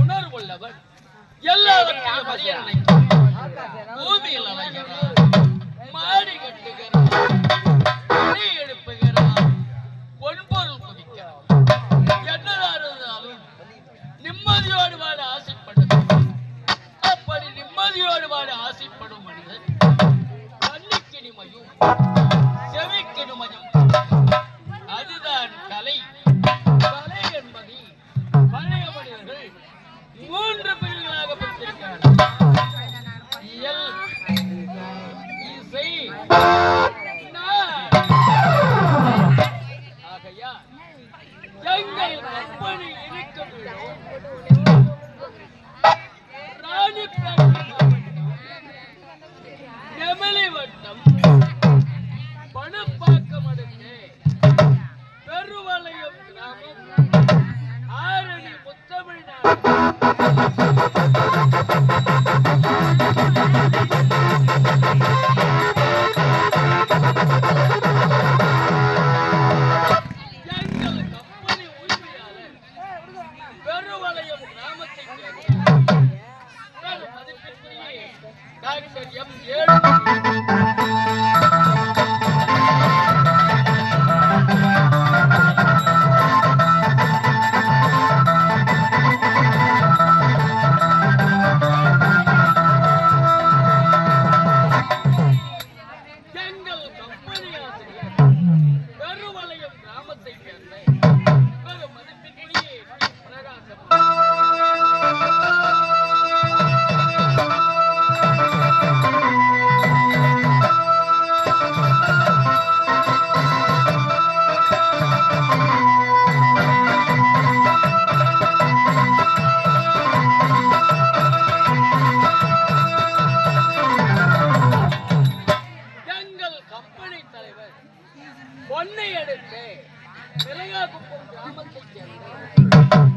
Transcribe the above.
உணர்வுள்ளவர். எல்லாவற்றையும் அறிய நினைக்கும் பூமியில் அலைகிறார். மாடி கட்டுகிறார். அணை எழுப்புகிறார். பொன்பொருள் குதிக்கிறார் என்னதான் இருந்தாலும் நிம்மதியோடு வாழ ஆசைப்படுகிறார் அப்படி நிம்மதியோடு வாழ ஆசைப்படும் மனிதன். கண்ணுக்கினிமையும் செவிக்கினிமையும் எங்கள் கம்பெனி இருக்கும் ராணிப்பேட்டை மாவட்டம், வட்டம் பணப்பாக்கம் அடுத்து பெருவளையம் கிராமம் ஆரணி முத்தமிழ்நாடு. டாக்டர் எம் ஏழு கம்பெனி தலைவர் பொன்னை எடுத்து மிளகாக்குப்பம் கிராமத்தைச் சேர்ந்த